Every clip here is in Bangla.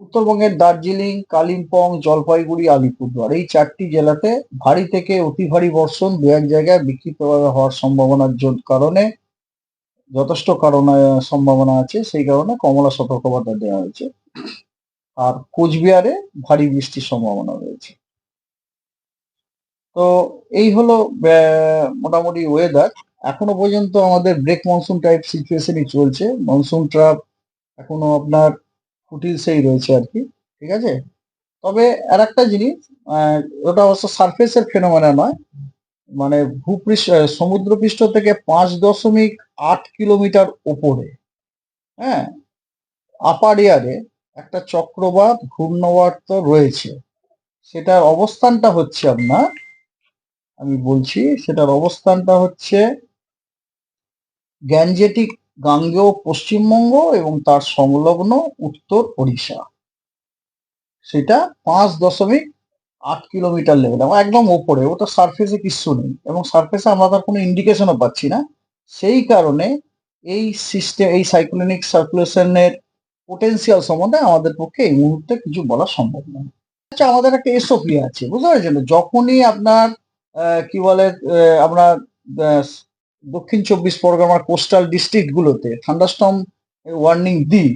উত্তরবঙ্গের দার্জিলিং, কালিম্পং, জলপাইগুড়ি, আলিপুরদুয়ার এই চারটি জেলাতে ভারী থেকে অতি ভারী বর্ষণ দু এক জায়গায় বিক্ষিপ্তভাবে হওয়ার সম্ভাবনার কারণে যথেষ্ট কারণ সম্ভাবনা আছে। সেই কারণে কমলা সতর্কবার্তা দেওয়া হয়েছে। আর কোচবিহারে ভারী বৃষ্টির সম্ভাবনা রয়েছে। তো এই হলো মোটামুটি ওয়েদার এখনও পর্যন্ত আমাদের ব্রেক মনসুন টাইপ সিচুয়েশনই চলছে। মনসুন ট্রাপ এখনও আপনার ফুটিলসেই রয়েছে আর কি, ঠিক আছে? তবে আর একটা জিনিস ওটা অবশ্য সারফেসের ফেনোমেনা নয়। মানে ভূপৃষ্ঠ সমুদ্রপৃষ্ঠ থেকে পাঁচ দশমিক আট কিলোমিটার ওপরে হ্যাঁ? আপার ইয়ারে একটা চক্রবাত ঘূর্ণবাত তো রয়েছে। সেটার অবস্থানটা হচ্ছে আপনার, আমি বলছি, সেটার অবস্থানটা হচ্ছে গ্যাঞ্জেটিক গাঙ্গেয় পশ্চিমবঙ্গ এবং তার সংলগ্ন উত্তর ওড়িশা। সেটা পাঁচ দশমিক আট কিলোমিটার লেভেল এবং একদম ওপরে, ওটা সারফেসে কিচ্ছু নেই, এবং সারফেসে আমরা তার কোনো ইন্ডিকেশনও পাচ্ছি না। সেই কারণে এই সিস্টেম এই সাইক্লোনিক সার্কুলেশনের পোটেনশিয়াল সম্বন্ধে আমাদের পক্ষে এই মুহূর্তে কিছু বলা সম্ভব নয়। আচ্ছা আমাদের একটা এসওপি আছে, বুঝতে পেরেছেন? যখনই আপনার কি বলে আপনার দক্ষিণ চব্বিশ পরগনার কোস্টাল ডিস্ট্রিক্ট গুলোতে থান্ডারস্টর্ম ওয়ার্নিং দিই,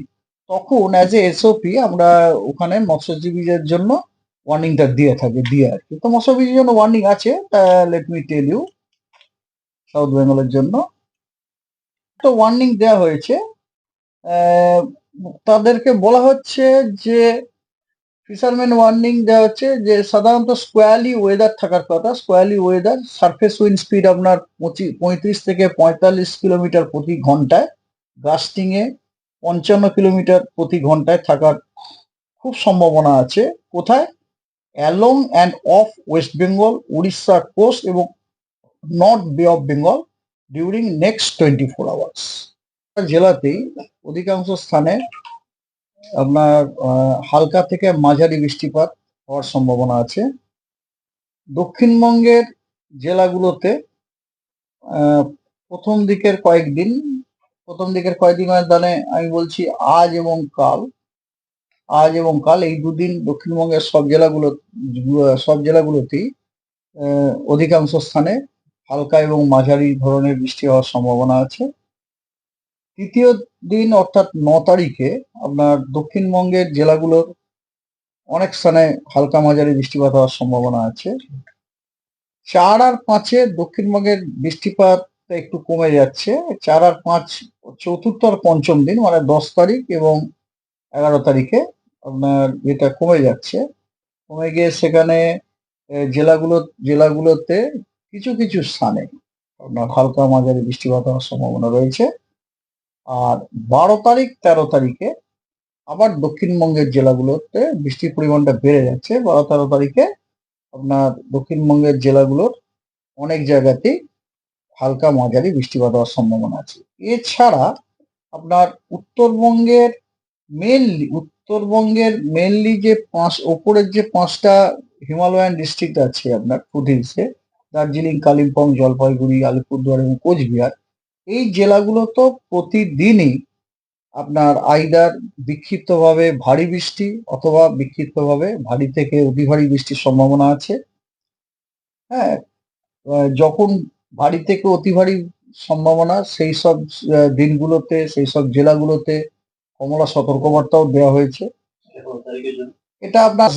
তখন অ্যাজ এ এসওপি আমরা ওখানে মৎস্যজীবীদের জন্য ওয়ার্নিংটা দিয়ে থাকে, দিয়ে আর কি। তো মৎস্যজীবীর জন্য ওয়ার্নিং আছে let me tell you south বেঙ্গলের জন্য। তো ওয়ার্নিং দেওয়া হয়েছে তাদেরকে বলা হচ্ছে যে ফিশারম্যান ওয়ার্নিং দেওয়া হচ্ছে যে সাধারণত স্কোয়ালি ওয়েদার থাকার কথা squally weather surface wind speed আপনার পঁচিশ পঁয়ত্রিশ থেকে পঁয়তাল্লিশ কিলোমিটার প্রতি ঘন্টায় গাস্টিং এ পঞ্চান্ন কিলোমিটার প্রতি ঘন্টায় থাকার খুব সম্ভাবনা আছে। কোথায়? Along and off west Bengal Orissa coast এবং north bay of Bengal during next twenty four hours জেলাতেই অধিকাংশ স্থানে আপনার হালকা থেকে মাঝারি বৃষ্টিপাত হওয়ার সম্ভাবনা আছে। দক্ষিণবঙ্গের জেলাগুলোতে প্রথম দিকের কয়েকদিন, প্রথম দিকের কয়েকদিন মানে আমি বলছি আজ এবং কাল, আজ এবং কাল এই দুদিন দক্ষিণবঙ্গের সব জেলাগুলো, সব জেলাগুলোতেই অধিকাংশ স্থানে হালকা এবং মাঝারি ধরনের বৃষ্টি হওয়ার সম্ভাবনা আছে। তৃতীয় দিন অর্থাৎ ন তারিখে আপনার দক্ষিণবঙ্গের জেলাগুলোর অনেক স্থানে হালকা মাঝারি বৃষ্টিপাত হওয়ার সম্ভাবনা আছে। চার আর পাঁচে দক্ষিণবঙ্গের বৃষ্টিপাত একটু কমে যাচ্ছে। চার আর পাঁচ চতুর্থ আর পঞ্চম দিন মানে দশ তারিখ এবং এগারো তারিখে আপনার এটা কমে যাচ্ছে। কমে গিয়ে সেখানে জেলাগুলো, জেলাগুলোতে কিছু কিছু স্থানে আপনার হালকা মাঝারি বৃষ্টিপাত হওয়ার সম্ভাবনা রয়েছে। আর বারো তারিখ, তেরো তারিখে আবার দক্ষিণবঙ্গের জেলাগুলোতে বৃষ্টির পরিমাণটা বেড়ে যাচ্ছে। বারো, তেরো তারিখে আপনার দক্ষিণবঙ্গের জেলাগুলোর অনেক জায়গাতেই হালকা মাঝারি বৃষ্টিপাত হওয়ার সম্ভাবনা আছে। এছাড়া আপনার উত্তরবঙ্গের মেনলি উত্তরবঙ্গের মেনলি যে পাঁচ, ওপরের যে পাঁচটা হিমালয়ান ডিস্ট্রিক্ট আছে আপনার ফুটিলসে দার্জিলিং, কালিম্পং, জলপাইগুড়ি, আলিপুরদুয়ার এবং কোচবিহার এই জেলাগুলো তো প্রতিদিনই আপনার আইদার বিক্ষিপ্তভাবে ভারী বৃষ্টি অথবা বিক্ষিপ্তভাবে ভারী থেকে অতি ভারী বৃষ্টির সম্ভাবনা আছে। হ্যাঁ যখন ভারী থেকে অতি ভারী সম্ভাবনা সেই সব দিনগুলোতে, সেই সব জেলাগুলোতে কমলা সতর্কবার্তাও দেওয়া হয়েছে। এটা আপনার